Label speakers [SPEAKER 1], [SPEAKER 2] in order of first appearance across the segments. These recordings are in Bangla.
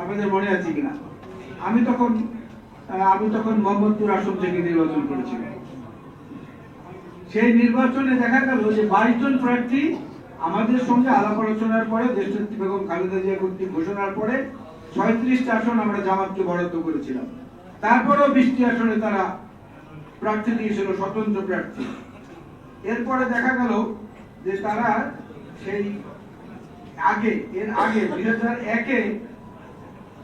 [SPEAKER 1] আপনাদের মনে আছে কিনা? আমি তখন আমি তখন মোহাম্মদপুর আসন থেকে নির্বাচন করেছিলাম। সেই নির্বাচনে দেখা গেল যে বাইশ জন প্রার্থী আমাদের সঙ্গে আলাপ আলোচনার পরে দেশনেত্রী বেগম খালেদা জিয়া কর্তৃক ঘোষণার পরে ছয়ত্রিশটা আসন আমরা জামাতকে বরাদ্দ করেছিলাম। তারপরেও বিশটি আসনে তারা প্রার্থী দিয়েছিল, স্বতন্ত্র প্রার্থী। এরপরে দেখা গেল যে তারা সেই আগে, এর আগে দুই হাজার একে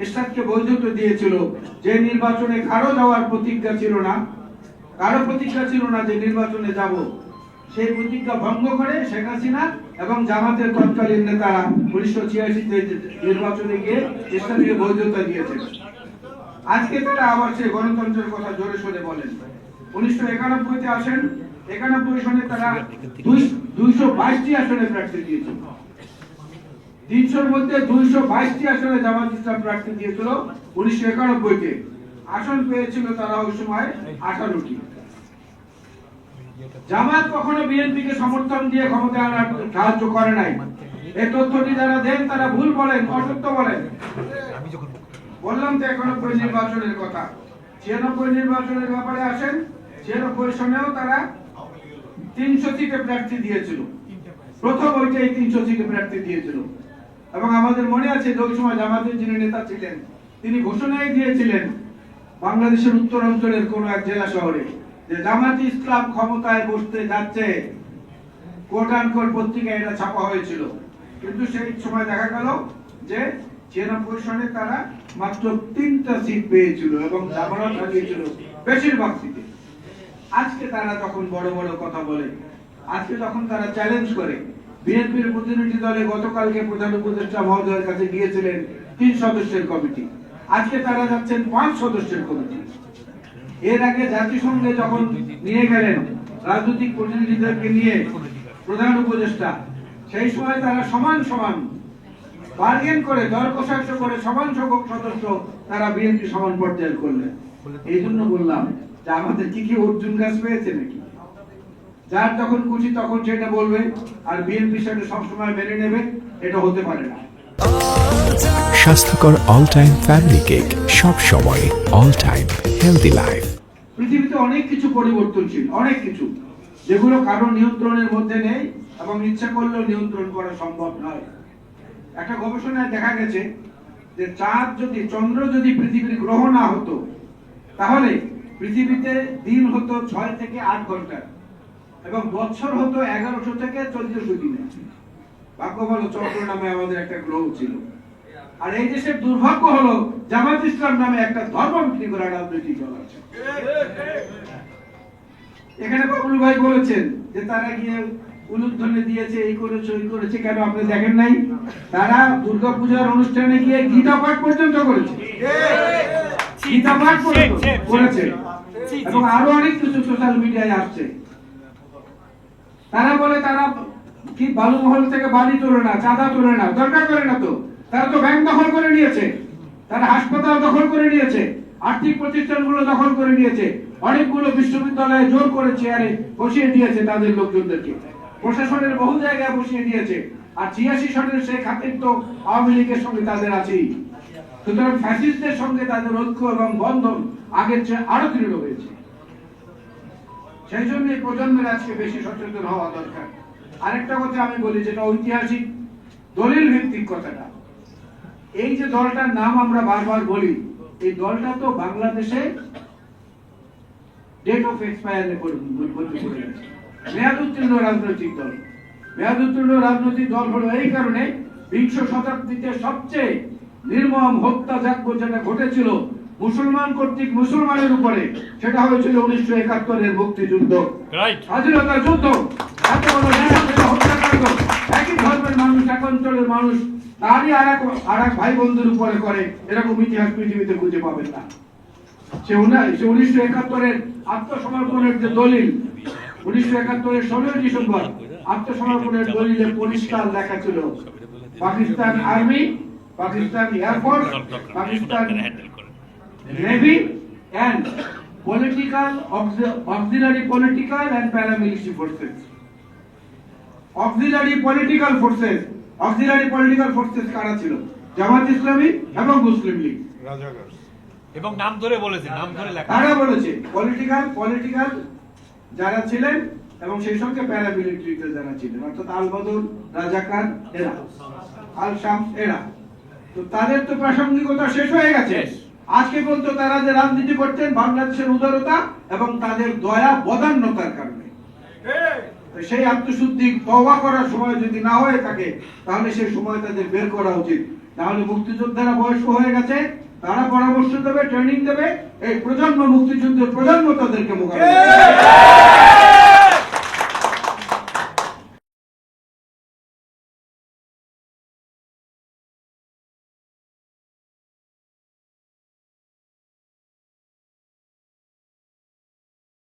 [SPEAKER 1] এরশাদকে বৈধত্ব দিয়েছিল। যে নির্বাচনে কারও যাওয়ার প্রতিজ্ঞা ছিল না, কারও প্রতিজ্ঞা ছিল না যে নির্বাচনে যাব। সেই প্রতিজ্ঞা ভঙ্গ করে শেখ হাসিনা এবং জামাতের তৎকালীন নেতারা উনিশশো ছিয়াশিতে নির্বাচনে গিয়ে এরশাদকে বৈধতা দিয়েছে আজকে তারা আবার সেই গণতন্ত্রের কথা জোরে সোরে বলেন। উনিশশো একানব্বইতে আসেন। একানব্বই সনে তারা দুইশো বাইশটি আসনে প্রার্থী দিয়েছিল তিনশোর মধ্যে দুইশো বাইশটি আসনে জামাত ইসলাম প্রার্থী দিয়েছিল, উনিশশো একানব্বইতে। আসন পেয়েছিল তারা ওই সময় আঠারোটি। জামাত কখনো বিএনপি কে সমর্থন দিয়ে ক্ষমতা আনার সাহায্য করে নাই। এই তথ্যটি যারা দেন, তারা ভুল বলেন, অসত্য বলেন। বললাম তো একানব্বই নির্বাচনের কথা। ছিয়ানব্বই নির্বাচনের ব্যাপারে আসেন, ছিয়ানব্বই সনেও তারা তিনশো সিটে প্রার্থী দিয়েছিল। প্রথম ওইটাই তিনশো সিটে প্রার্থী দিয়েছিল। এবং আমাদের মনে আছে ওই সময় জামাতের যিনি নেতা ছিলেন, তিনি ঘোষণাই দিয়েছিলেন বাংলাদেশের উত্তরাঞ্চলের কোন এক জেলা শহরে যে জামাত ইসলাম ক্ষমতায় বসতে যাচ্ছে। কোট পত্রিকায় এটা ছাপা হয়েছিল। কিন্তু সেই সময় দেখা গেল যে ছিয়ানব্বই সনে তারা মাত্র তিনটা সিট পেয়েছিল এবং জামানত হারিয়েছিল বেশিরভাগ সিটে আজকে তারা তখন বড় বড় কথা বলে, আজকে যখন তারা চ্যালেঞ্জ করে বিএনপির প্রতিনিধি দলে গতকালকে প্রধান উপদেষ্টা মহোদয়ের কাছে গিয়েছিলেন তিন সদস্যের কমিটি। আজকে তারা যাচ্ছেন পাঁচ সদস্যের কমিটি। এর আগে জাতিসংঘে যখন নিয়ে গেলেন রাজনৈতিক প্রতিনিধিদেরকে নিয়ে প্রধান উপদেষ্টা, সেই সময় তারা সমান সমান বার্গেন করে দর কষাকষ করে সমান সংখ্যক সদস্য তারা বিএনপি সমান পর্যায়ে করলেন। এই জন্য বললাম যে আমাদের কি কি অর্জুন গাছ পেয়েছে নাকি? যার যখন খুশি তখন সেটা বলবে আর বিএনপি সেটা সবসময় মেনে নেবে এটা হতে পারে না।
[SPEAKER 2] স্বাস্থ্যকর অল টাইম ফ্যামিলি কেক সব সময় অল টাইম হেলদি লাইফ
[SPEAKER 1] পৃথিবীতে অনেক কিছু পরিবর্তনশীল অনেক কিছু। যেগুলো কারও নিয়ন্ত্রণের মধ্যে নেই এবং ইচ্ছা করলেও নিয়ন্ত্রণ করা সম্ভব নয়। একটা গবেষণায় দেখা গেছে যে চাঁদ যদি চন্দ্র যদি পৃথিবীর গ্রহ না হতো তাহলে পৃথিবীতে দিন হতো ছয় থেকে আট ঘণ্টা। এবং বছর হতো এগারোশো থেকে চোদ্দশো দিনে ভাগ্য ভালো চন্দ্র নামে আমাদের একটা গ্রহ ছিল আর এই দেশের দুর্ভাগ্য হলো জামাত ইসলাম নামে একটা ধর্ম বিক্রি করা রাজনৈতিক দল আছে এখানে বাবুল ভাই বলেছেন যে তারা গিয়ে উলুধ্বনি দিয়েছে এই করেছে ওই করেছে কেন আপনি দেখেন নাই তারা দুর্গা পূজার অনুষ্ঠানে গিয়ে গীতা পাঠ পর্যন্ত করেছে গীতা পাঠ করেছে এবং আরও অনেক কিছু সোশ্যাল মিডিয়ায় আসছে তারা বলে তারা কি বালু মহল থেকে বালি তোলে না, চাঁদা তোলে না, দরকার করে না তো। তারা তো ব্যাংক দখল করে নিয়েছে। তারা হাসপাতাল দখল করে নিয়েছে। আর্থিক প্রতিষ্ঠানগুলো দখল করে নিয়েছে। অনেকগুলো বিশ্ববিদ্যালয়ে জোর করে চেয়ারে বসিয়ে দিয়েছে তাদের লোকজনদেরকে। প্রশাসনের বহু জায়গায় বসিয়ে দিয়েছে। আর ছিয়াশি সনের শেখ হাসিন তো আওয়ামী লীগের সঙ্গে তাদের আছেই। সুতরাং ফ্যাসিস্টদের সঙ্গে তাদের ঐক্য এবং বন্ধন আগের চেয়ে আরও দৃঢ় হয়েছে। সেই জন্য এই প্রজন্মের আজকে বেশি সচেতন হওয়া দরকার। আরেকটা কথা আমি বলি, যেটা ঐতিহাসিক দলিল ভিত্তিক কথাটা। এই যে দলটার নাম আমরা বারবার বলি, এই দলটা তো বাংলাদেশে ডেট অফ এক্সপায়ারে রাজনৈতিক দল। মেয়াদ উত্তীর্ণ রাজনৈতিক দল হলো এই কারণে বিংশ শতাব্দীতে সবচেয়ে নির্মম হত্যাযজ্ঞ যেটা ঘটেছিল মুসলমান কর্তৃক মুসলমানের উপরে সেটা হয়েছিল উনিশশো একাত্তরের মুক্তিযুদ্ধ।
[SPEAKER 3] রাইট
[SPEAKER 1] স্বাধীনতার যুদ্ধ এত বড় হত্যাকাণ্ড একই ধর্মের মানুষ এক অঞ্চলের মানুষ তারই আর এক আর এক ভাই বন্ধুর উপরে করে এরকম ইতিহাস পৃথিবীতে খুঁজে পাবেন না। সে সে উনিশশো একাত্তরের আত্মসমর্পণের যে দলিল উনিশশো একাত্তরের ষোলোই ডিসেম্বর আত্মসমর্পণের দলিলে পরিষ্কার লেখা ছিল Pakistan army Pakistan air force Pakistan navy and political auxiliary political and paramilitary forces auxiliary political forces auxiliary political forces কারা ছিল? জামাত ইসলামী এবং মুসলিম লীগ।
[SPEAKER 3] এবং নাম ধরে বলেছে নাম ধরে লেখা।
[SPEAKER 1] তারা বলেছে? পলিটিক্যাল পলিটিক্যাল যারা ছিলেন এবং সেই সঙ্গে প্যারামিলিটারিতে যারা ছিলেন অর্থাৎ আল বদর রাজাকার এরা। আল শামস এরা। তো তাদের তো প্রাসঙ্গিকতা শেষ হয়ে গেছে।
[SPEAKER 3] শেষ।
[SPEAKER 1] আজকে পর্যন্ত তারা যে রাজনীতি করছেন বাংলাদেশের উদারতা এবং তাদের দয়া বদান্যতার কারণে সেই আত্মশুদ্ধি তবা করার সময় যদি না হয়ে থাকে, তাহলে সেই সময় তাদের বের করা উচিত তাহলে মুক্তিযোদ্ধারা বয়স্ক হয়ে গেছে, তারা পরামর্শ দেবে ট্রেনিং দেবে, এই প্রজন্ম মুক্তিযুদ্ধের প্রজন্ম তাদেরকে মোকাবিলা।